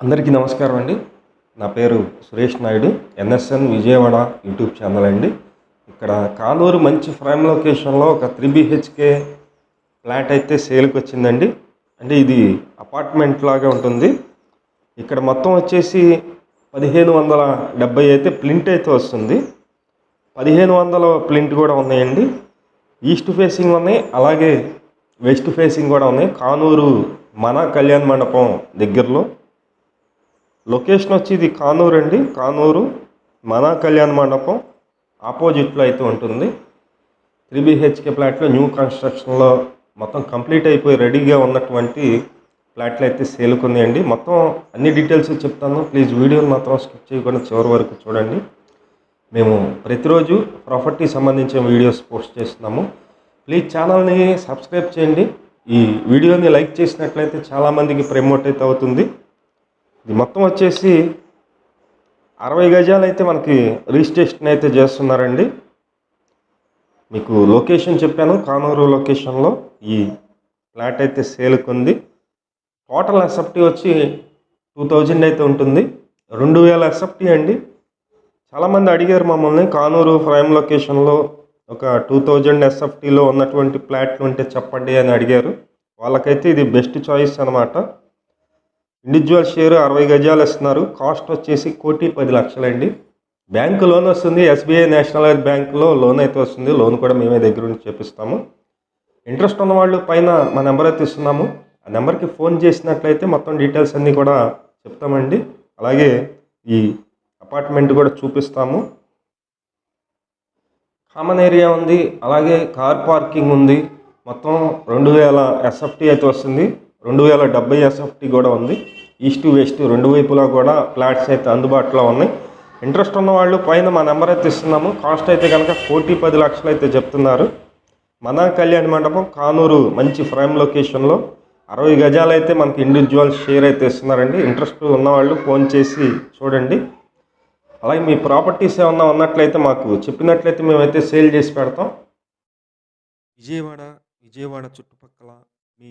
అందరికీ నమస్కారం అండి. నా పేరు Suresh Naidu NSN Vijayawada YouTube channel అండి. ఇక్కడ కానూరు మంచి ప్రైమ్ లొకేషన్లో ఒక త్రీ బిహెచ్కే ఫ్లాట్ అయితే సేల్కి వచ్చిందండి. అంటే ఇది అపార్ట్మెంట్ లాగా ఉంటుంది. ఇక్కడ మొత్తం వచ్చేసి పదిహేను వందల డెబ్బై అయితే ప్లింట్ అయితే వస్తుంది. పదిహేను వందల ప్లింట్ కూడా ఉన్నాయండి. ఈస్ట్ ఫేసింగ్ ఉన్నాయి అలాగే వెస్ట్ ఫేసింగ్ కూడా ఉన్నాయి. కానూరు మన కళ్యాణ్ మండపం దగ్గరలో. లొకేషన్ వచ్చి ఇది కానూరు అండి. కానూరు మన కళ్యాణ మండపం ఆపోజిట్లో అయితే ఉంటుంది. త్రీ బిహెచ్కే ఫ్లాట్లో న్యూ కన్స్ట్రక్షన్లో మొత్తం కంప్లీట్ అయిపోయి రెడీగా ఉన్నటువంటి ఫ్లాట్లు అయితే సేలుకున్నాయండి మొత్తం అన్ని డీటెయిల్స్ చెప్తాను. ప్లీజ్ వీడియోని మాత్రం స్కిప్ చేయకుండా చివరి వరకు చూడండి. మేము ప్రతిరోజు ప్రాపర్టీ సంబంధించిన వీడియోస్ పోస్ట్ చేస్తున్నాము. ప్లీజ్ ఛానల్ని సబ్స్క్రైబ్ చేయండి. ఈ వీడియోని లైక్ చేసినట్లయితే చాలామందికి ప్రమోట్ అయితే అవుతుంది. ఇది మొత్తం వచ్చేసి అరవై గజాలు అయితే మనకి రిజిస్ట్రేషన్ అయితే చేస్తున్నారండి. మీకు లొకేషన్ చెప్పాను కానూరు లొకేషన్లో ఈ ఫ్లాట్ అయితే సేల్కి ఉంది. టోటల్ ఎస్ఎఫ్టీ వచ్చి టూ థౌజండ్ అయితే ఉంటుంది. రెండు వేల ఎస్ఎఫ్టీ అండి. చాలామంది అడిగారు మమ్మల్ని కానూరు ప్రైమ్ లొకేషన్లో ఒక టూ థౌజండ్ ఎస్ఎఫ్టీలో ఉన్నటువంటి ఫ్లాట్లు ఉంటే చెప్పండి అని అడిగారు. వాళ్ళకైతే ఇది బెస్ట్ చాయిస్ అనమాట ఇండివిజువల్ షేర్ అరవై గజాలు ఇస్తున్నారు. కాస్ట్ వచ్చేసి కోటి పది లక్షలండి. బ్యాంకు లోన్ వస్తుంది. ఎస్బీఐ నేషనలైజ్ బ్యాంకులో లోన్ అయితే వస్తుంది. లోన్ కూడా మేమే దగ్గర నుంచి చేపిస్తాము. ఇంట్రెస్ట్ ఉన్న వాళ్ళు పైన మా నెంబర్ అయితే ఇస్తున్నాము. ఆ నెంబర్కి ఫోన్ చేసినట్లయితే మొత్తం డీటెయిల్స్ అన్నీ కూడా చెప్తామండి. అలాగే ఈ అపార్ట్మెంట్ కూడా చూపిస్తాము. కామన్ ఏరియా ఉంది. అలాగే కార్ పార్కింగ్ ఉంది. మొత్తం రెండు వేల ఎస్ఎఫ్టీ అయితే వస్తుంది. రెండు వేల డెబ్బై ఎస్ఎఫ్టీ కూడా ఉంది. ఈస్ట్ వెస్ట్ రెండు వైపులా కూడా ఫ్లాట్స్ అయితే అందుబాటులో ఉన్నాయి. ఇంట్రెస్ట్ ఉన్న వాళ్ళు పైన మా నెంబర్ అయితే ఇస్తున్నాము. కాస్ట్ అయితే కనుక కోటి పది లక్షలు అయితే చెప్తున్నారు. మన కళ్యాణ మండపం కానూరు మంచి ప్రైమ్ లొకేషన్లో అరవై గజాలు అయితే మనకి ఇండివిజువల్ షేర్ అయితే ఇస్తున్నారండి. ఇంట్రెస్ట్ ఉన్నవాళ్ళు ఫోన్ చేసి చూడండి. అలాగే మీ ప్రాపర్టీస్ ఏమన్నా ఉన్నట్లయితే మాకు చెప్పినట్లయితే మేమైతే సేల్ చేసి పెడతాం. విజయవాడ విజయవాడ చుట్టుపక్కల మీ